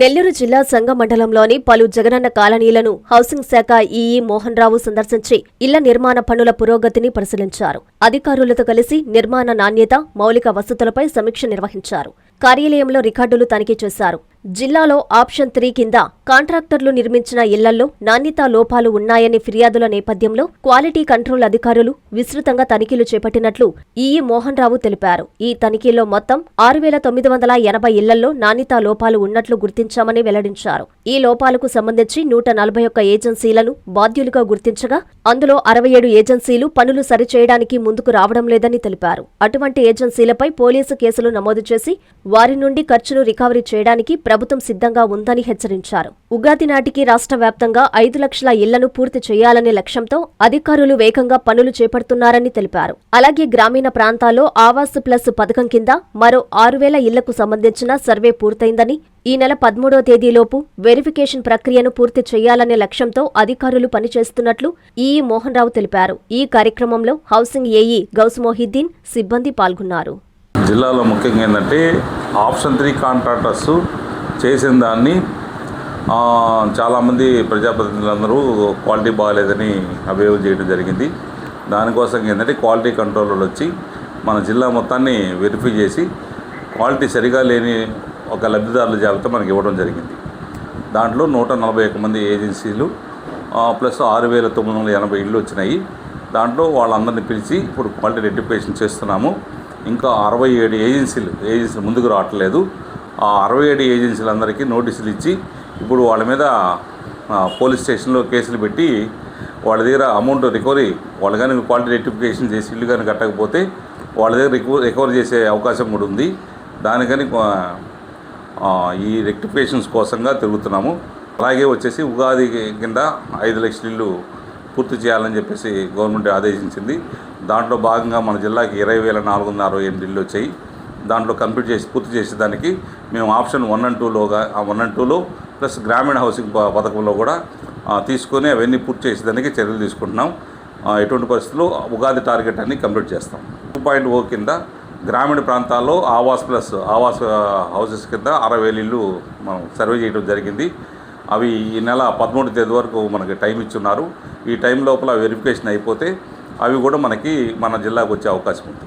నెల్లూరు జిల్లా సంఘ మండలంలోని పలు జగనన్న కాలనీలను హౌసింగ్ శాఖ ఈఈ మోహన్ రావు సందర్శించి ఇళ్ళ నిర్మాణ పనుల పురోగతిని పరిశీలించారు. అధికారులతో కలిసి నిర్మాణ నాణ్యత మౌలిక వసతులపై సమీక్ష నిర్వహించారు. కార్యాలయంలో రికార్డులు తనిఖీ చేశారు. జిల్లాలో ఆప్షన్ త్రీ కింద కాంట్రాక్టర్లు నిర్మించిన ఇళ్ళల్లో నాణ్యతా లోపాలు ఉన్నాయనే ఫిర్యాదుల నేపథ్యంలో క్వాలిటీ కంట్రోల్ అధికారులు విస్తృతంగా తనిఖీలు చేపట్టినట్లు ఈఈ మోహన్ రావు తెలిపారు. ఈ తనిఖీల్లో మొత్తం ఆరు వేల తొమ్మిది వందల ఎనభై ఇళ్ళల్లో నాణ్యతా లోపాలు ఉన్నట్లు గుర్తించామని వెల్లడించారు. ఈ లోపాలకు సంబంధించి నూట నలభై ఒక్క ఏజెన్సీలను బాధ్యులుగా గుర్తించగా అందులో అరవై ఏడు ఏజెన్సీలు పనులు సరిచేయడానికి ముందుకు రావడం లేదని తెలిపారు. అటువంటి ఏజెన్సీలపై పోలీసు కేసులు నమోదు చేసి వారి నుండి ఖర్చును రికవరీ చేయడానికి ప్రభుత్వం సిద్ధంగా ఉందని హెచ్చరించారు. ఉగాది నాటికి రాష్ట్ర వ్యాప్తంగా ఐదు లక్షల ఇళ్ళను పూర్తి చేయాలనే లక్ష్యంతో అధికారులు వేగంగా పనులు చేపడుతున్నారని తెలిపారు. అలాగే గ్రామీణ ప్రాంతాల్లో ఆవాస్ ప్లస్ పథకం కింద మరో ఆరు వేల ఇళ్ళకు సంబంధించిన సర్వే పూర్తయిందని ఈ నెల పదమూడో తేదీలోపు వెరిఫికేషన్ ప్రక్రియను పూర్తి చేయాలనే లక్ష్యంతో అధికారులు పనిచేస్తున్నట్లు ఈఈ మోహన్ రావు తెలిపారు. ఈ కార్యక్రమంలో హౌసింగ్ ఏఈ గౌస్ మొహిద్దీన్ సిబ్బంది పాల్గొన్నారు. జిల్లాలో ముఖ్యంగా ఏంటంటే ఆప్షన్ త్రీ కాంట్రాక్టర్స్ చేసిన దాన్ని చాలామంది ప్రజాప్రతినిధులందరూ క్వాలిటీ బాగాలేదని అభియోగం చేయడం జరిగింది. దానికోసం ఏంటంటే క్వాలిటీ కంట్రోలర్లు వచ్చి మన జిల్లా మొత్తాన్ని వెరిఫై చేసి క్వాలిటీ సరిగా లేని ఒక లబ్ధిదారుల జాబితా మనకి ఇవ్వడం జరిగింది. దాంట్లో నూట నలభై ఒక్క మంది ఏజెన్సీలు ప్లస్ ఆరు వేల తొమ్మిది వందల ఎనభై ఇళ్ళు వచ్చినాయి. దాంట్లో వాళ్ళందరిని పిలిచి ఇప్పుడు క్వాలిటీ రెడ్యుకేషన్ చేస్తున్నాము. ఇంకా అరవై ఏడు ఏజెన్సీలు ఏజెన్సీ ముందుకు రావట్లేదు. అరవై ఏడు ఏజెన్సీలందరికీ నోటీసులు ఇచ్చి ఇప్పుడు వాళ్ళ మీద పోలీస్ స్టేషన్లో కేసులు పెట్టి వాళ్ళ దగ్గర అమౌంట్ రికవరీ వాళ్ళు కానీ క్వాలిటీ రెక్టిఫికేషన్ చేసి ఇల్లు కానీ కట్టకపోతే వాళ్ళ దగ్గర రికవర్ రికవర్ చేసే అవకాశం కూడా ఉంది. దానికని ఈ రెక్టిఫికేషన్స్ కోసంగా తిరుగుతున్నాము. అలాగే వచ్చేసి ఉగాది కింద ఐదు లక్షల ఇల్లు పూర్తి చేయాలని చెప్పేసి గవర్నమెంట్ ఆదేశించింది. దాంట్లో భాగంగా మన జిల్లాకి ఇరవై వేల నాలుగు వందల అరవై ఎనిమిది ఇల్లు వచ్చాయి. దాంట్లో కంప్లీట్ చేసి పూర్తి చేసేదానికి మేము ఆప్షన్ వన్ అండ్ టూలోగా వన్ అండ్ టూలో ప్లస్ గ్రామీణ హౌసింగ్ పథకంలో కూడా తీసుకొని అవన్నీ పూర్తి చేసేదానికి చర్యలు తీసుకుంటున్నాం. ఎటువంటి పరిస్థితుల్లో ఉగాది టార్గెట్ అన్ని కంప్లీట్ చేస్తాం. టూ పాయింట్ ఓ కింద గ్రామీణ ప్రాంతాల్లో ఆవాస్ ప్లస్ ఆవాస్ హౌసెస్ కింద అరవై వేలు ఇల్లు మనం సర్వే చేయడం జరిగింది. అవి ఈ నెల పదమూడు తేదీ వరకు మనకి టైం ఇచ్చున్నారు. ఈ టైం లోపల వెరిఫికేషన్ అయిపోతే అవి కూడా మనకి మన జిల్లాకు వచ్చే అవకాశం ఉంది